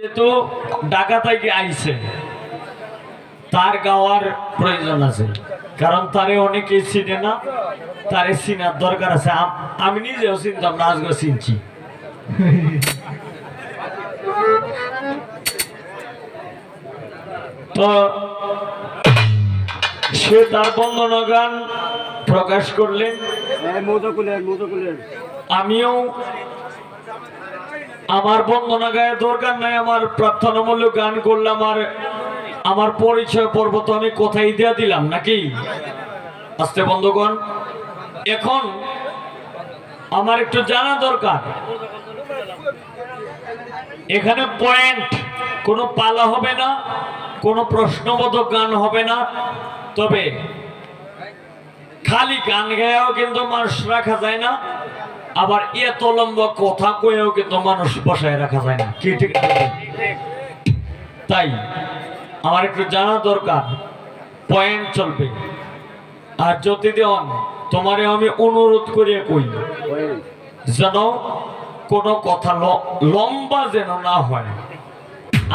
যেহেতু ঢাকা থেকে আইছে তার গাওয়ার প্রয়োজন আছে। কারণ তারে অনেকেই চিনে না তারে চিনার দরকার আছে। আমি নিজেও চিনতাম না আজকে চিনছি। তো সে তার বন্দনা গান প্রকাশ করলেন। মজকুলের আমিও আমার বন্দনা গায়ে দরকার নাই, আমার প্রার্থনামূলক গান করলাম আর আমার পরিচয় পর্ব তো আমি কোথায় দিয়া দিলাম নাকি? আস্তে বন্ধুগণ, এখন আমার একটু জানা দরকার। এখানে পয়েন্ট কোনো পালা হবে না, কোনো প্রশ্নবোধক গান হবে না, তবে খালি গান গায়েও কিন্তু মানুষ রাখা যায় না। আবার এত লম্বা কথা কয়েও কিন্তু মানুষ বসায় রাখা যায় না। কি ঠিক তাই আমার একটু জানা দরকার পয়েন্ট চলবে। আর যদি দেওয়ান, তোমারে আমি অনুরোধ করিয়া কই, যেন কোনো কথা লম্বা যেন না হয়।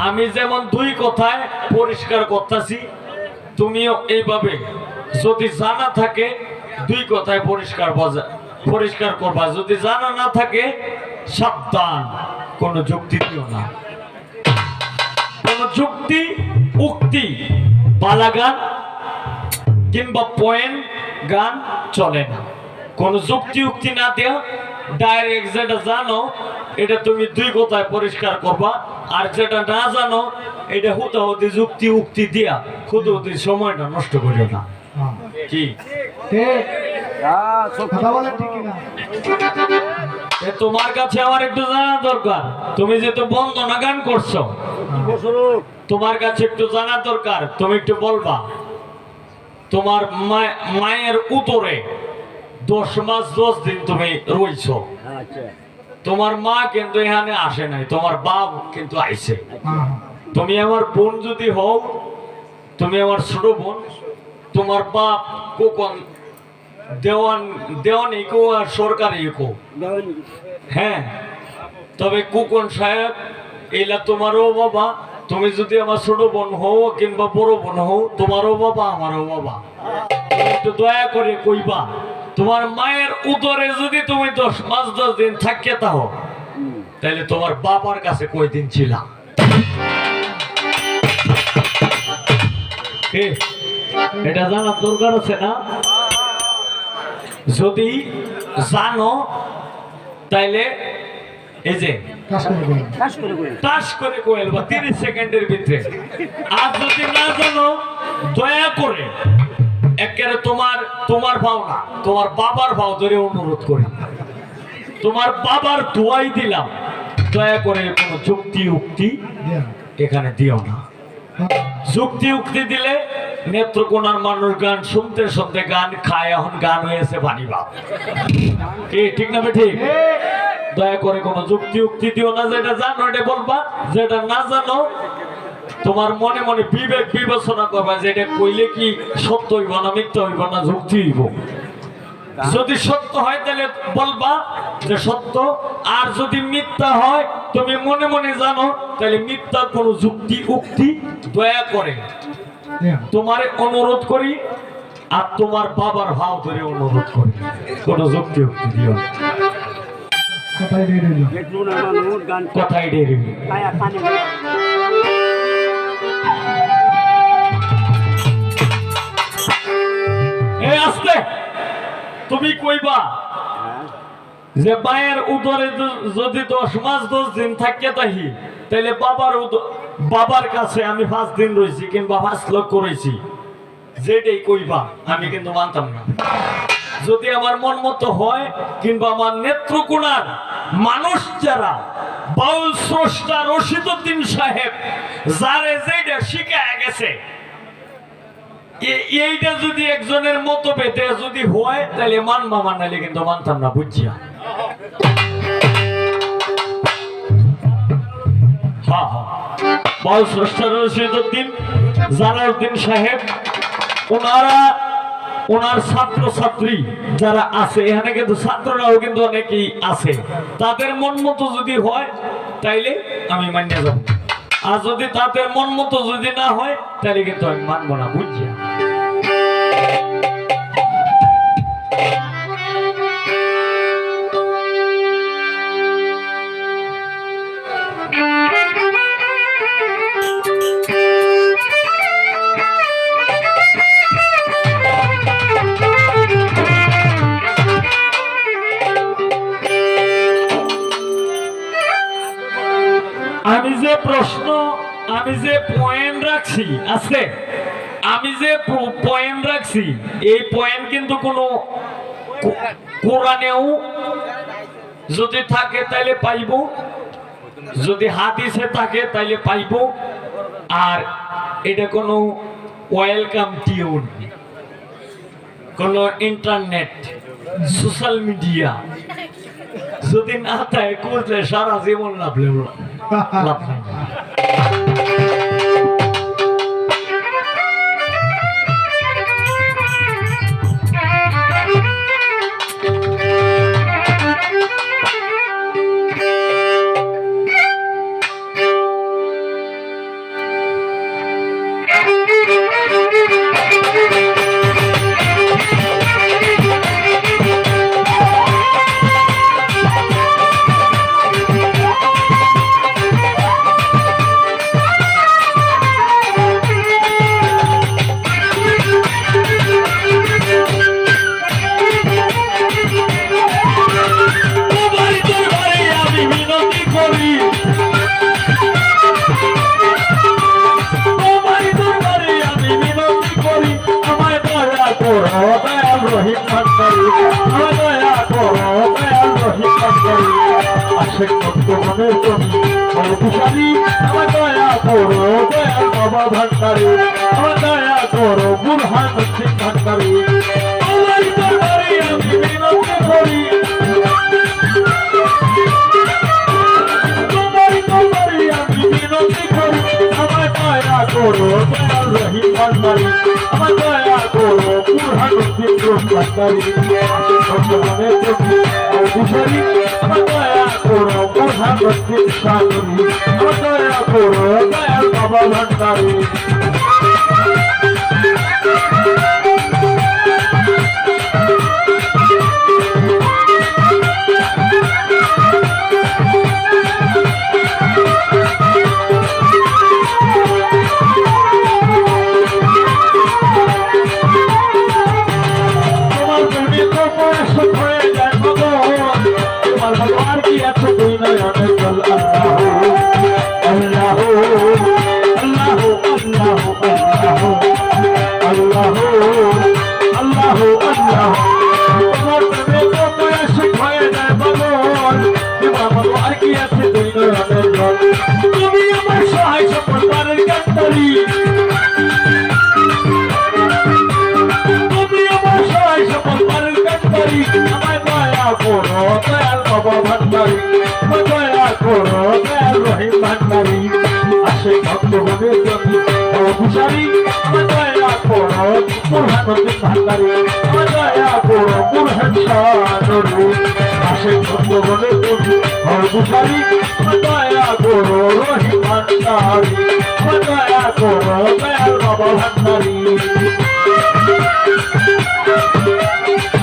আমি যেমন দুই কথায় পরিষ্কার করতেছি, তুমিও এইভাবে। যদি জানা থাকে, দুই কথায় পরিষ্কার বজা পরিষ্কার করবা। যদি জানা না থাকে সাবধান কোনো যুক্তি দিও না। কোনো যুক্তি উক্তি পালা গান কিংবা পয়েন্ট গান চলে না। কোনো যুক্তি উক্তি না দেওয়া ডাইরেক্ট যেটা জানো এটা তুমি দুই কথায় পরিষ্কার করবা। আর যেটা না জানো এটা হুতাহুতি যুক্তি উক্তি দিয়া হুতাহুতি সময়টা নষ্ট করিও না। কি? ঠিক না এ তোমার কাছে আমার একটু জানা দরকার। তুমি যেহেতু বন্দনা গান করছ। তোমার কাছে একটু জানা দরকার তুমি একটু বলবা। তোমার মা- মায়ের উতরে দশ মাস দশ দিন তুমি রইছো। আচ্ছা। তোমার মা কিন্তু এখানে আসে নাই তোমার বাপ কিন্তু আইছে। তুমি আমার বোন যদি হও তুমি আমার ছোট বোন তোমার বাপ কোকন দেওয়ান দেওয়ান ইকো আর সরকারি ইকো। হ্যাঁ। তবে কুকন সাহেব এইলা তোমারও বাবা তুমি যদি আমার ছোট বোন হও কিংবা বড় বোন হও তোমারও বাবা আমারও বাবা। একটু দয়া করে কইবা তোমার মায়ের উদরে যদি তুমি দশ পাঁচ দশ দিন থাকিয়ে তাও তাহলে তোমার বাবার কাছে কয়দিন ছিলাম এটা জানার দরকার আছে না? যদি জানো তাইলে এই যে করে করে টাস করে কোয়েল বা তিরিশ সেকেন্ডের ভিতরে। আর যদি না জানো দয়া করে একেবারে তোমার তোমার ভাও না তোমার বাবার ভাও ধরে অনুরোধ করি। তোমার বাবার দোয়াই দিলাম। দয়া করে কোনো যুক্তি উক্তি এখানে দিও না। যুক্তি উক্তি দিলে নেত্রকোনার মানুষ গান শুনতে শুনতে গান খায়, এখন গান হয়েছে পানি কি ঠিক না ঠিক? দয়া করে কোনো যুক্তি উক্তি দিও না, যেটা জানো এটা বলবা, যেটা না জানো, তোমার মনে মনে বিবেক বিবেচনা করবা যে এটা কইলে কি সত্য হইব না মিথ্যা হইব না যুক্তি হইব। যদি সত্য হয় তাহলে বলবা যে সত্য, আর যদি মিথ্যা হয়, তুমি মনে মনে জানো, তাহলে মিথ্যার কোনো যুক্তি উক্তি দয়া করে তোমারে অনুরোধ করি আর তোমার বাবার ভাও ধরে অনুরোধ করি। কোনো যুক্তি উক্তি দিও কথাই ডেরি আসতে তুমি কইবা যে মায়ের উদরে যদি দশ মাস দশ দিন থাকে তাহি তাহলে বাবার উদ- বাবার কাছে আমি পাঁচ দিন রয়েছি কিংবা পাঁচ লক্ষ রয়েছি যেটাই কইবা, আমি কিন্তু মানতাম না। যদি আমার মন মতো হয়, কিংবা আমার নেত্রকোনার মানুষ যারা, বাউল স্রষ্টা রশিদুদ্দিন সাহেব, যারে যেটা শিখায় গেছে এইটা যদি একজনের মতো পেতে যদি হয়, তাহলে মানবা মানালে কিন্তু মানতাম না, বুঝছিয়া? হ্যাঁ হ্যাঁ বাউল স্রষ্টা রশিদুদ্দিন জালাউদ্দিন সাহেব ওনারা ওনার ছাত্র ছাত্রী যারা আছে, এখানে কিন্তু ছাত্ররাও কিন্তু অনেকেই আছে। তাদের মন মতো যদি হয়, তাইলে আমি মান্য যাব। আর যদি তাদের মন মতো যদি না হয় তাহলে কিন্তু আমি মানবো না বুঝছি আছে আমি যে পয়েন্ট রাখছি, এই পয়েন্ট কিন্তু কোনো কোরআনেও যদি থাকে তাইলে পাইব, যদি হাদিসে থাকে তাইলে পাইব, আর এটা কোনো ওয়েলকাম টিউন কোনো ইন্টারনেট সোশ্যাল মিডিয়া যদি না থাকে করলে সারা জীবন লাভ লাভ আশেক ভক্ত মনে তুমি অভিশালী আমায় দয়া করো বাবা দয়া দরবারে আমি বিনতি করি। করো দয়াল রহিম ভান্ডারি আমার দয়া করো পুরহান বিক্রম ভান্ডারি ভগবানে তুমি অভিশালী আমার দয়া করো বিক্রম সাগরী আমার দয়া করো দয়াল বাবা ভান্ডারি দয়াল বাবা ভান্ডারি আমায় দয়া করো দয়াল রহিম ভান্ডারি আসে ভক্তগণে যদি অভিসারী আমায় দয়া করো বুরহানুদ্দিন ভান্ডারি আমায় দয়া করো বুরহান শাহনুরি আসে ভক্তগণে যদি অভিসারী আমায় দয়া করো রহিম ভান্ডারি আমায় দয়া করো দয়াল বাবা ভান্ডারি আমি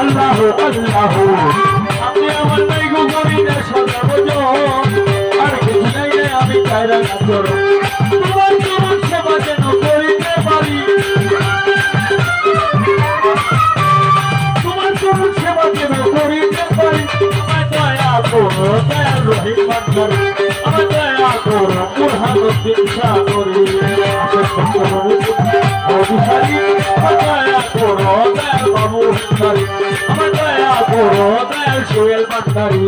আল্লাহ আল্লাহ আমি আমার নাই নাই সাধারণ জন আর কিছু নাই নাই আমি চাইরা নাচরণ তোমার তোমার সেবা যেন করিতে পারি তোমার কোন সেবা কেন করিতে পারি আমায় দয়া করো দয়াল রহিম ভান্ডারি আমায় দয়া করো সাগরী অভিসারী আমায় দয়া করো দয়াল বাবু ভান্ডারি দয়া করো দয়াল সোহেল ভান্ডারি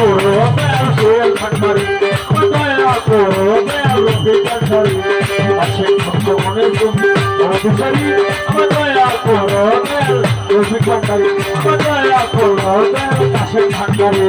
করো খান্ডারি আমার দয়া করো রবি খান্ডারি আছে ভক্ত মনে তুমি অভিসারি আমার দয়া করো দয়াল রবি খান্ডারি আমার দয়া করো দয়াল কাশেম খান্ডারি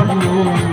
ভান্ডারি